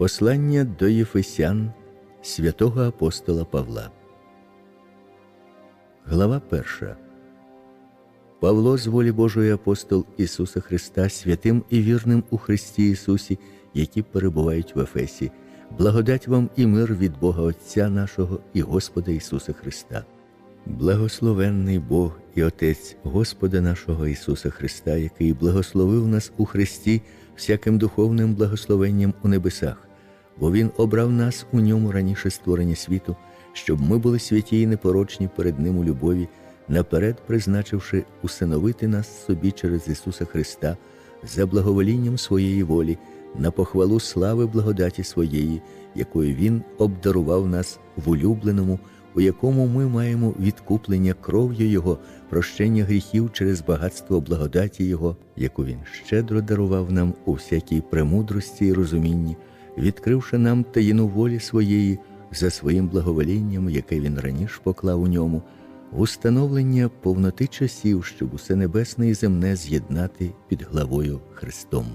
Послання до Єфесян святого апостола Павла. Глава перша. Павло з волі Божої апостол Ісуса Христа, святим і вірним у Христі Ісусі, які перебувають в Ефесі, благодать вам і мир від Бога Отця нашого і Господа Ісуса Христа. Благословенний Бог і Отець Господа нашого Ісуса Христа, який благословив нас у Христі всяким духовним благословенням у небесах, бо Він обрав нас у ньому раніше створення світу, щоб ми були святі і непорочні перед Ним у любові, наперед призначивши усиновити нас собі через Ісуса Христа за благоволінням своєї волі, на похвалу слави благодаті своєї, якою Він обдарував нас в улюбленому у якому ми маємо відкуплення кров'ю Його, прощення гріхів через багатство благодаті Його, яку Він щедро дарував нам у всякій премудрості і розумінні, відкривши нам таїну волі своєї за своїм благоволінням, яке Він раніше поклав у ньому, в установлення повноти часів, щоб усе небесне і земне з'єднати під главою Христом.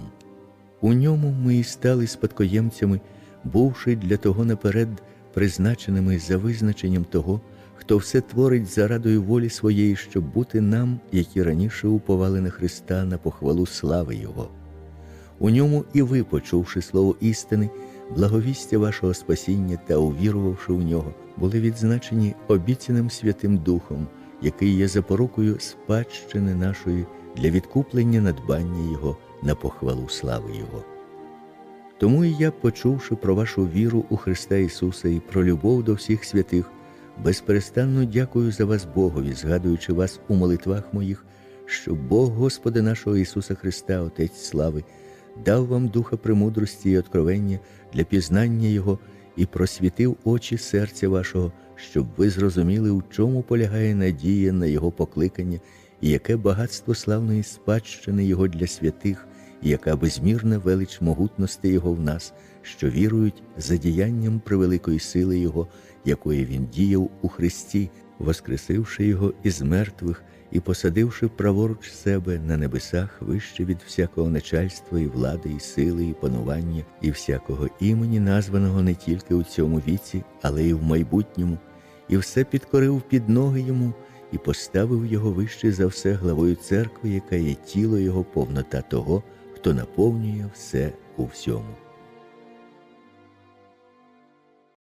У ньому ми і стали спадкоємцями, бувши для того наперед призначеними за визначенням того, хто все творить за радою волі своєї, щоб бути нам, які раніше уповали на Христа на похвалу слави Його. У ньому і ви, почувши слово істини, благовістя вашого спасіння та увірувавши в нього, були відзначені обіцяним Святим Духом, який є запорукою спадщини нашої для відкуплення надбання Його на похвалу слави Його. Тому і я, почувши про вашу віру у Христа Ісуса і про любов до всіх святих, безперестанно дякую за вас Богові, згадуючи вас у молитвах моїх, що Бог Господа нашого Ісуса Христа, Отець слави, дав вам духа премудрості і откровення для пізнання Його і просвітив очі серця вашого, щоб ви зрозуміли, у чому полягає надія на Його покликання і яке багатство славної спадщини Його для святих і яка безмірна велич могутності Його в нас, що вірують за діянням превеликої сили Його, якої Він діяв у Христі, воскресивши Його із мертвих і посадивши праворуч себе на небесах вище від всякого начальства і влади, і сили, і панування, і всякого імені, названого не тільки у цьому віці, але й в майбутньому, і все підкорив під ноги йому. І поставив його вище за все главою церкви, яка є тіло Його повнота того, хто наповнює все у всьому.